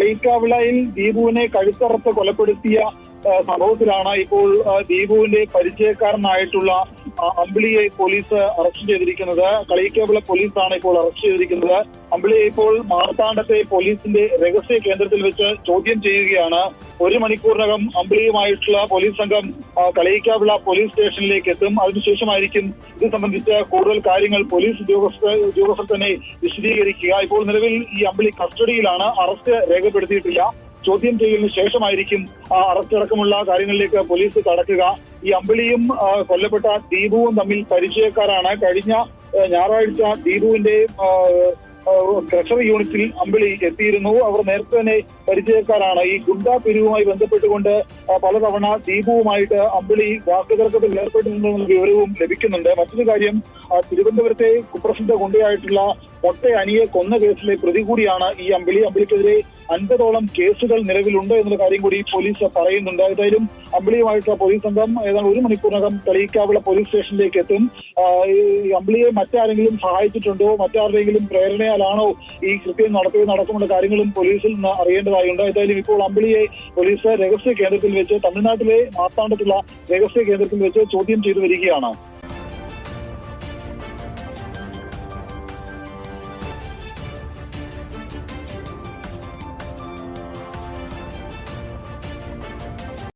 കളിയിക്കാവിളയിൽ ദീപുവിനെ കഴുത്തറത്ത് കൊലപ്പെടുത്തിയ സംഭവത്തിലാണ് ഇപ്പോൾ ദീപുവിന്റെ പരിചയക്കാരനായിട്ടുള്ള അമ്പിളിയെ police arrest ചെയ്തിരിക്കുന്നത്. കളിയിക്കാവിള പോലീസാണ് ഇപ്പോൾ അറസ്റ്റ് ചെയ്തിരിക്കുന്നത്. അമ്പിളിയെ ഇപ്പോൾ മാർത്താണ്ഡത്തെ പോലീസിന്റെ രഹസ്യ കേന്ദ്രത്തിൽ വെച്ച് ചോദ്യം ചെയ്യുകയാണ്. ഒരു മണിക്കൂറിനകം അമ്പിളിയുമായിട്ടുള്ള പോലീസ് സംഘം കളിയിക്കാവിള പോലീസ് സ്റ്റേഷനിലേക്ക് എത്തും. അതിനുശേഷമായിരിക്കും ഇത് സംബന്ധിച്ച കൂടുതൽ കാര്യങ്ങൾ പോലീസ് ഉദ്യോഗസ്ഥ ഉദ്യോഗസ്ഥർ തന്നെ വിശദീകരിക്കുക. ഇപ്പോൾ നിലവിൽ ഈ അമ്പിളി കസ്റ്റഡിയിലാണ്. അറസ്റ്റ് രേഖപ്പെടുത്തിയിട്ടില്ല. ചോദ്യം ചെയ്യലിന് ശേഷമായിരിക്കും അറസ്റ്റ് അടക്കമുള്ള കാര്യങ്ങളിലേക്ക് പോലീസ് കടക്കുക. ഈ അമ്പിളിയും കൊല്ലപ്പെട്ട ദീപുവും തമ്മിൽ പരിചയക്കാരാണ്. കഴിഞ്ഞ ഞായറാഴ്ച ദീപുവിന്റെ ആ, യൂണിറ്റിൽ അമ്പിളി എത്തിയിരുന്നു. അവർ നേരത്തെ തന്നെ പരിചയക്കാരാണ്. ഈ ഗുണ്ട പിരിവുമായി ബന്ധപ്പെട്ടുകൊണ്ട് പലതവണ ദീപുവുമായിട്ട് അമ്പിളി വാക്കുതർക്കത്തിൽ ഏർപ്പെട്ടിട്ടുണ്ടെന്നുള്ള വിവരവും ലഭിക്കുന്നുണ്ട്. മറ്റൊരു കാര്യം തിരുവനന്തപുരത്തെ കുപ്രസിദ്ധ ഗുണ്ടയായിട്ടുള്ള ഒട്ട അനിയെ കൊന്ന കേസിലെ പ്രതി കൂടിയാണ് ഈ അമ്പിളി. അമ്പിളിക്കെതിരെ അൻപതോളം കേസുകൾ നിലവിലുണ്ട് എന്നുള്ള കാര്യം കൂടി പോലീസ് പറയുന്നുണ്ട്. ഏതായാലും അമ്പിളിയുമായിട്ടുള്ള പോലീസ് സംഘം ഏതാണ്ട് ഒരു മണിക്കൂറിനകം തെളിയിക്കാവുള്ള പോലീസ് സ്റ്റേഷനിലേക്ക് എത്തും. അമ്പിളിയെ മറ്റാരെങ്കിലും സഹായിച്ചിട്ടുണ്ടോ? മറ്റാരുടെയെങ്കിലും പ്രേരണയാലാണോ ഈ കൃത്യം നടത്തിയത്? നടക്കുമുള്ള കാര്യങ്ങളും പോലീസിൽ നിന്ന് അറിയേണ്ടതായുണ്ട്. ഏതായാലും ഇപ്പോൾ അമ്പിളിയെ പോലീസ് രഹസ്യ കേന്ദ്രത്തിൽ വെച്ച് തമിഴ്നാട്ടിലെ മാർത്താണ്ഡത്തുള്ള രഹസ്യ കേന്ദ്രത്തിൽ വെച്ച് ചോദ്യം ചെയ്തു വരികയാണ്.